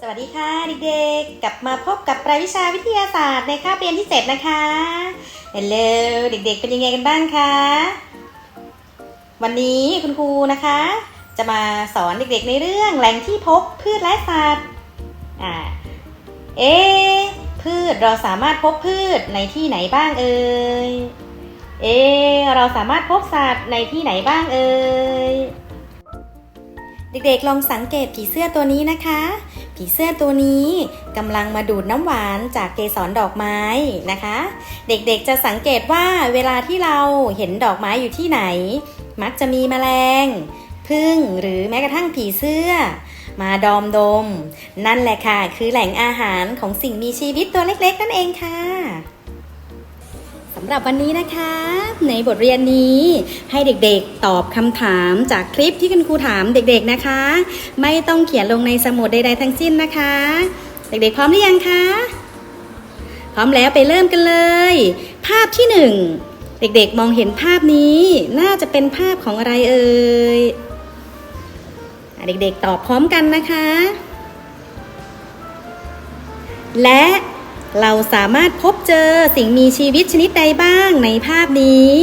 สวัสดีค่ะเด็กๆ กลับมาพบกับรายวิชาวิทยาศาสตร์ในคาบเรียนที่7นะคะเฮลโหลเด็กๆ เป็นยังไงกันบ้างคะ วันนี้คุณครูนะคะ จะมาสอนเด็กๆในเรื่องแหล่งที่พบพืชและสัตว์อ่าเอะพืชเราสามารถพบพืชในที่ไหนบ้างเอ่ยเอเราสามารถพบสัตว์ในที่ไหนบ้างเอ่ยเด็กๆลองสังเกตผีเสื้อตัวนี้นะคะ ผีเสื้อตัวนี้กำลังมาดูดน้ำหวานจากเกสรดอกไม้นะคะ เด็กๆจะสังเกตว่าเวลาที่เราเห็นดอกไม้อยู่ที่ไหน มักจะมีแมลงพึ่งหรือแม้กระทั่งผีเสื้อ มาดอมดม นั่นแหละค่ะ คือแหล่งอาหารของสิ่งมีชีวิตตัวเล็กๆ นั่นเองค่ะ สำหรับวันนี้นะคะ ในบทเรียนนี้ให้เด็กๆตอบคำถามจากคลิปที่คุณครูถามเด็กๆนะคะ ไม่ต้องเขียนลงในสมุดใดๆทั้งสิ้นนะคะ เด็กๆพร้อมหรือยังคะพร้อมแล้วไปเริ่มกันเลย ภาพที่หนึ่งเด็กๆมองเห็นภาพนี้น่าจะเป็นภาพของอะไรเอ่ยเด็กๆตอบพร้อมกันนะคะ และ เราสามารถพบเจอสิ่งมีชีวิตชนิดใดบ้างในภาพนี้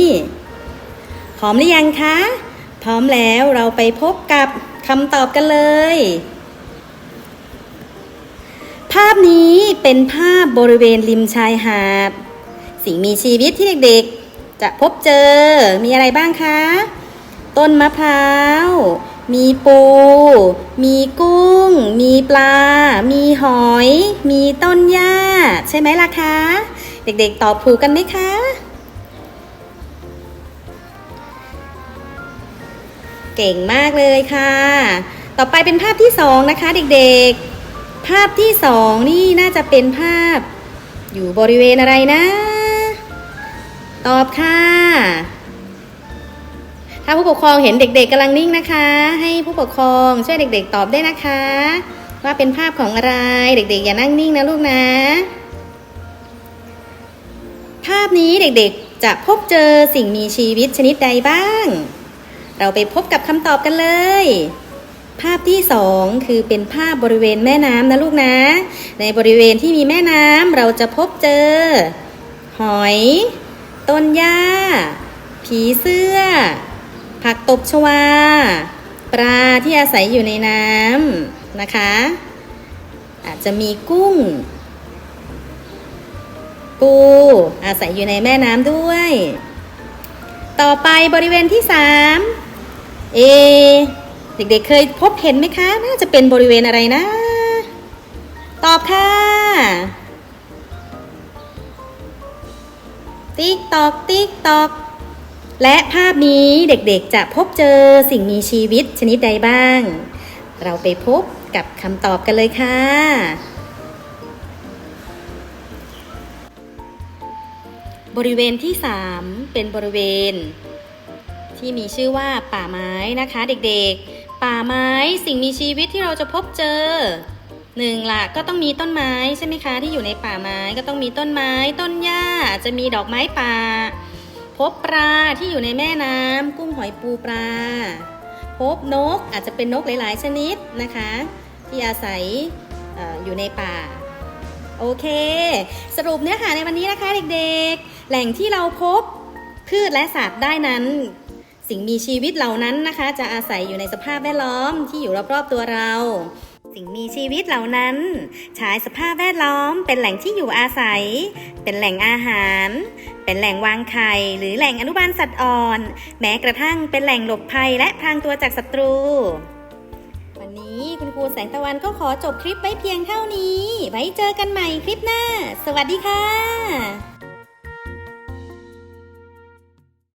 พร้อมหรือยังคะ พร้อมแล้วเราไปพบกับคำตอบกันเลย ภาพนี้เป็นภาพบริเวณริมชายหาด สิ่งมีชีวิตที่เด็กๆ จะพบเจอมีอะไรบ้างคะ ต้นมะพร้าว มีปู มีกุ้ง มีปลา มีหอย มีต้นหญ้า ใช่ไหมล่ะคะ เด็กๆตอบถูกกันไหมคะ เก่งมากเลยค่ะ ต่อไปเป็นภาพที่สองนะคะ เด็กๆ ภาพที่สองนี่น่าจะเป็นภาพ อยู่บริเวณอะไรนะ ตอบค่ะ ถ้าผู้ปกครองเห็นเด็กๆกำลังนิ่งนะคะ ให้ผู้ปกครองช่วยเด็ก ๆ ตอบได้นะคะ ว่าเป็นภาพของอะไรเด็กๆ อย่านั่งนิ่งนะลูกนะ ภาพนี้เด็กๆจะพบเจอสิ่งมีชีวิตชนิดใดบ้าง เราไปพบกับคำตอบกันเลยภาพที่สองคือเป็นภาพบริเวณแม่น้ำนะลูกนะ ในบริเวณที่มีแม่น้ำเราจะพบเจอ หอย ต้นหญ้า ผีเสื้อ ผักตบชวา ปลาที่อาศัยอยู่ในน้ำนะคะ อาจจะมีกุ้ง ปูอาศัยอยู่ในแม่น้ำด้วย ต่อไปบริเวณที่สามเอเด็กๆเคยพบเห็นไหมคะ น่าจะเป็นบริเวณอะไรนะ ตอบค่ะ ติ๊กตอก ติ๊กตอก และภาพนี้เด็กๆจะพบเจอสิ่งมีชีวิตชนิดใดบ้าง เราไปพบกับคำตอบกันเลยค่ะ บริเวณที่ 3 เป็นบริเวณ ที่มีชื่อว่าป่าไม้นะคะ เด็กๆ ป่าไม้สิ่งมีชีวิตที่เราจะพบเจอหนึ่งละก็ต้องมีต้นไม้ใช่ไหมคะที่อยู่ในป่าไม้ก็ต้องมีต้นไม้ ต้นหญ้าจะมีดอกไม้ป่า พบปลาที่อยู่ในแม่น้ำกุ้งหอยปูปลา พบนกอาจจะเป็นนกหลาย ๆ ชนิดนะคะ ที่อาศัยออยู่ในป่า โอเค สรุปเนื้อหาในวันนี้นะคะเด็กๆ แหล่งที่เราพบพืชและสัตว์ได้นั้น สิ่งมีชีวิตเหล่านั้นนะคะ จะอาศัยอยู่ในสภาพแวดล้อมที่อยู่รอบๆตัวเรา สิ่งมีชีวิตเหล่านั้นใช้สภาพแวดล้อม เป็นแหล่งที่อยู่อาศัย เป็นแหล่งอาหาร เป็นแหล่งวางไข่หรือแหล่งอนุบาลสัตว์อ่อน แม้กระทั่งเป็นแหล่งหลบภัยและพรางตัวจากศัตรู วันนี้คุณครูแสงตะวันก็ขอจบคลิปไว้เพียงเท่านี้ ไว้เจอกันใหม่คลิปหน้า สวัสดีค่ะ